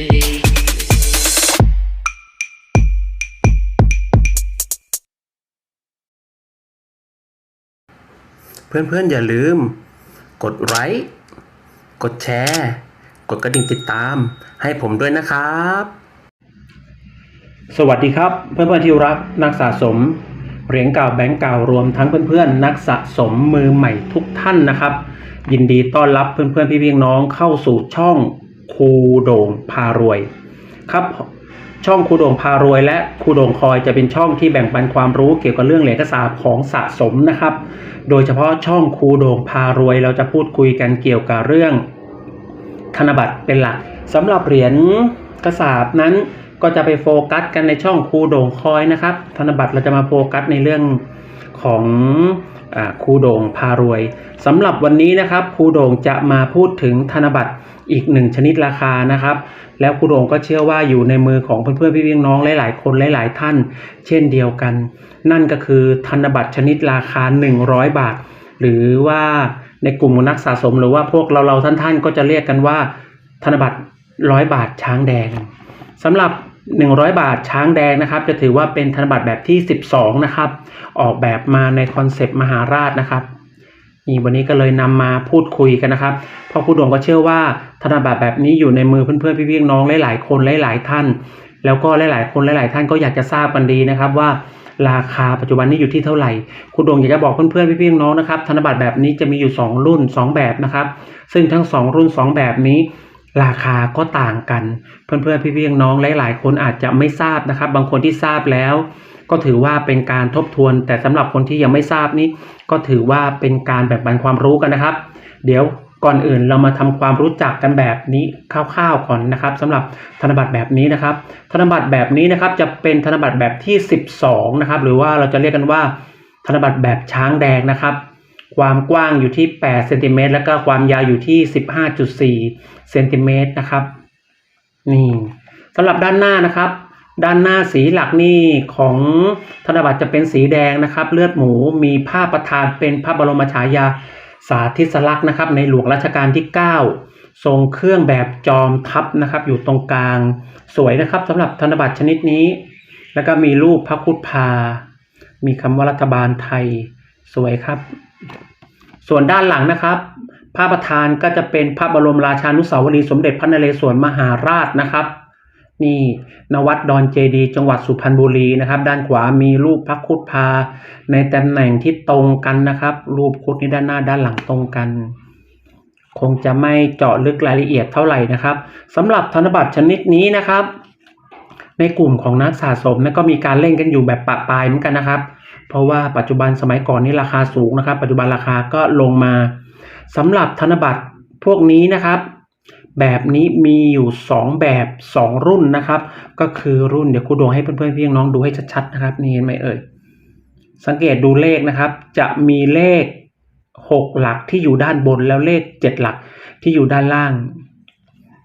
เพื่อนๆ อย่าลืม กดไลค์ กดแชร์ กดกระดิ่งติดตาม ให้ผมด้วยนะครับ สวัสดีครับ เพื่อนๆที่รักนักสะสม เหรียญเก่าแบงก์เก่ารวมทั้งเพื่อนๆ นักสะสมมือใหม่ทุกท่านนะครับ ยินดีต้อนรับเพื่อนๆ พี่พี่น้องเข้าสู่ช่อง ครูโด่งพารวย ครับ ช่องครูโด่งพารวย และครูโด่งคอยจะเป็นช่องที่แบ่งปันความรู้เกี่ยวกับเรื่องเหรียญกระสาบของสะสมนะครับ โดยเฉพาะช่องครูโด่งพารวย เราจะพูดคุยกันเกี่ยวกับเรื่องธนบัตรเป็นหลักสำหรับเหรียญกระสาบนั้นก็จะไปโฟกัสกันในช่องครูโด่งคอยนะครับ ธนบัตรเราจะมาโฟกัสในเรื่องของ ครูโด่งพารวยสำหรับวันนี้นะครับครูโด่งจะมาพูดถึงธนบัตรอีกหนึ่งชนิดราคานะครับ แล้วครูโด่งก็เชื่อว่าอยู่ในมือของเพื่อนๆพี่ๆน้องหลายๆ คนหลายๆท่าน เช่นเดียวกัน นั่นก็คือธนบัตรชนิดราคา 100 บาท หรือว่าในกลุ่มนักสะสมหรือว่าพวกเราเราๆท่านๆ ก็จะเรียกกันว่า ธนบัตรร้อยบาทช้างแดงสำหรับ 100 บาทช้างแดงนะครับ จะถือว่าเป็นธนบัตรแบบที่ 12 นะครับ ออกแบบมาในคอนเซปต์มหาราชนะครับนี่วันนี้ก็เลยนำมาพูดคุยกันนะครับเพราะผู้ดวงก็เชื่อว่าธนบัตรแบบนี้อยู่ในมือเพื่อนๆพี่ๆน้องหลายๆคนหลายๆท่าน แล้วก็หลายๆคนหลายๆท่านก็อยากจะทราบกันดีนะครับว่าราคาปัจจุบันนี้อยู่ที่เท่าไหร่ คุณดวงอยากจะบอกเพื่อนๆพี่ๆน้องนะครับธนบัตรแบบนี้จะมีอยู่ 2 รุ่น 2 แบบนะครับ ซึ่งทั้ง 2 รุ่น 2 แบบนี้ ราคาก็ต่างกัน เพื่อนๆพี่ๆน้องหลายๆ คนอาจจะไม่ทราบนะครับ บางคนที่ทราบแล้ว ก็ถือว่าเป็นการทบทวน แต่สำหรับคนที่ยังไม่ทราบนี้ ก็ถือว่าเป็นการแบ่งปันความรู้กันนะครับ เดี๋ยวก่อนอื่นเรามาทำความรู้จักกันแบบนี้คร่าวๆก่อนนะครับสำหรับธนบัตรแบบนี้นะครับ ธนบัตรแบบนี้นะครับจะเป็นธนบัตรแบบที่ 12 นะครับ หรือว่าเราจะเรียกกันว่าธนบัตรแบบช้างแดงนะครับ ความกว้างอยู่ที่8เซนติเมตรแล้วก็ความยาวอยู่ที่ 15.4เซนติเมตรนะครับนี่สำหรับด้านหน้านะครับ ด้านหน้าสีหลักนี่ของธนบัตรจะเป็นสีแดงนะครับ เลือดหมูมีผ้าประธานเป็นพระบรมฉายาสาธิสลักษณ์นะครับ ในหลวงรัชกาลที่ 9 ทรงเครื่องแบบจอมทัพนะครับ อยู่ตรงกลางสวยนะครับสำหรับธนบัตรชนิดนี้ แล้วก็มีรูปพระคุดพา มีคำว่ารัฐบาลไทยสวยครับ ส่วนด้านหลังนะครับ พระประธานก็จะเป็นพระบรมราชานุสาวรีย์สมเด็จพระนเรศวรมหาราชนะครับ นี่นวัดดอนเจดีย์จังหวัดสุพรรณบุรีนะครับ ด้านขวามีรูปพระคุดพาในตำแหน่งที่ตรงกันนะครับ รูปคุดนี่ด้านหน้าด้านหลังตรงกัน คงจะไม่เจาะลึกรายละเอียดเท่าไหร่นะครับสำหรับธนบัตรชนิดนี้นะครับ ในกลุ่มของนักสะสมนะก็มีการเล่นกันอยู่แบบปะปายเหมือนกันนะครับ เพราะว่าปัจจุบันสมัยก่อนนี่ราคาสูงนะครับ ปัจจุบันราคาก็ลงมาสำหรับธนบัตรพวกนี้นะครับ แบบนี้มีอยู่ 2 แบบ 2 รุ่นนะครับ ก็คือรุ่นเดี๋ยวครูดวงให้เพื่อนๆพี่น้องดูให้ชัดๆนะครับนี่เห็นไหมเอ่ยสังเกตดูเลขนะครับ จะมีเลข 6 หลักที่อยู่ด้านบนแล้วเลข 7 หลักที่อยู่ด้านล่าง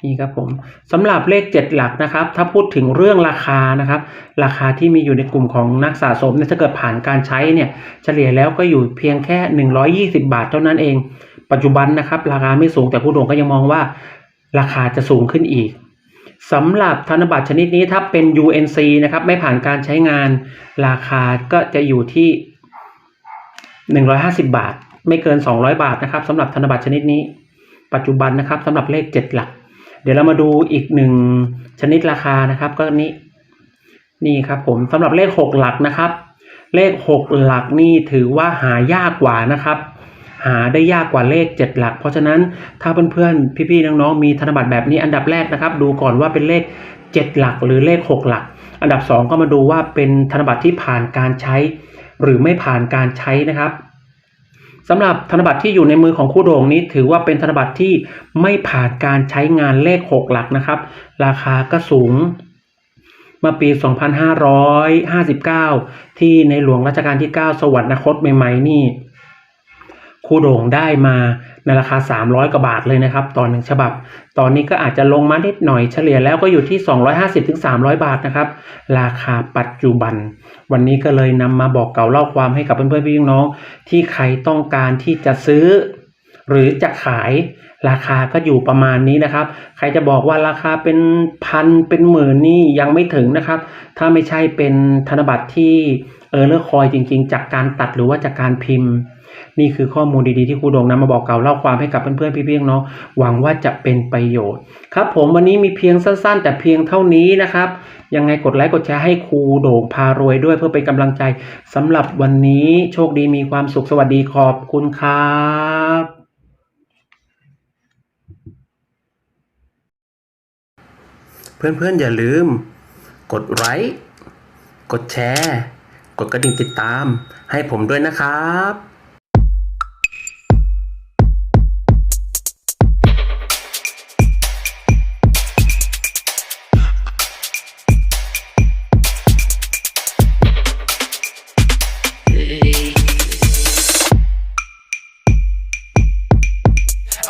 นี่ครับผมสำหรับเลข 7 หลักนะครับ ถ้าพูดถึงเรื่องราคานะครับ ราคาที่มีอยู่ในกลุ่มของนักสะสมเนี่ยถ้าเกิดผ่านการใช้เนี่ยเฉลี่ยแล้วก็อยู่เพียงแค่ 120 บาทเท่านั้นเอง ปัจจุบันนะครับ ราคาไม่สูงแต่ผู้ดวงก็ยังมองว่า ราคาจะสูงขึ้นอีกสำหรับธนบัตรชนิดนี้ถ้าเป็น UNC นะครับไม่ผ่านการใช้งาน ราคาก็จะอยู่ที่ 150 บาท ไม่เกิน 200 บาทนะครับสำหรับธนบัตรชนิดนี้ ปัจจุบันนะครับสำหรับเลข 7 หลัก เดี๋ยวเรามาดูอีกหนึ่งชนิดราคานะครับ ก็นี้นี่ครับผมสำหรับเลข 6 หลักนะครับ เลข 6 หลักนี่ถือว่าหายากกว่านะครับหาได้ยากกว่าเลข 7 หลัก เพราะฉะนั้นถ้าเพื่อนๆ พี่ๆ น้องๆ มีธนบัตรแบบนี้อันดับแรกนะครับ ดูก่อนว่าเป็นเลข 7 หลักหรือเลข 6 หลัก อันดับ 2 ก็มาดูว่าเป็นธนบัตรที่ผ่านการใช้ หรือไม่ผ่านการใช้นะครับ สำหรับธนบัตรที่อยู่ในมือของคู่โด่งนี้ ถือว่าเป็นธนบัตรที่ไม่ผ่านการใช้งานเลข 6 หลักนะครับ ราคาก็สูงมาปี 2559 ที่ในหลวงรัชกาลที่ 9 สวรรคตใหม่ ๆ นี่ คู่โด่งได้มาในราคา 300 กว่าบาทเลยนะครับตอนหนึ่งฉบับ ตอนนี้ก็อาจจะลงมานิดหน่อยเฉลี่ยแล้วก็อยู่ที่ 250-300 บาทนะครับ ราคาปัจจุบัน วันนี้ก็เลยนำมาบอกเก่าเล่าความให้กับเพื่อนๆพี่น้อง ที่ใครต้องการที่จะซื้อ หรือจะขายราคาก็อยู่ประมาณนี้นะครับ ใครจะบอกว่าราคาเป็นพันเป็นหมื่นนี่ยังไม่ถึงนะครับ ถ้าไม่ใช่เป็นธนบัตรที่เออเลอร์คอยจริง ๆ จากการตัดหรือว่าจากการพิมพ์ นี่คือข้อมูลดีๆที่ครูโด่งนำมาบอกกล่าวเล่าความให้กับเพื่อนๆพี่ๆน้องหวังว่าจะเป็นประโยชน์ ครับผมวันนี้มีเพียงสั้นๆ แต่เพียงเท่านี้นะครับ ยังไงกดไลค์กดแชร์ให้ครูโด่งพารวยด้วยเพื่อเป็นกำลังใจสำหรับวันนี้โชคดีมีความสุขสวัสดีขอบคุณครับเพื่อนๆอย่าลืม กดไลค์ กดแชร์ กดกระดิ่งติดตาม ให้ผมด้วยนะครับ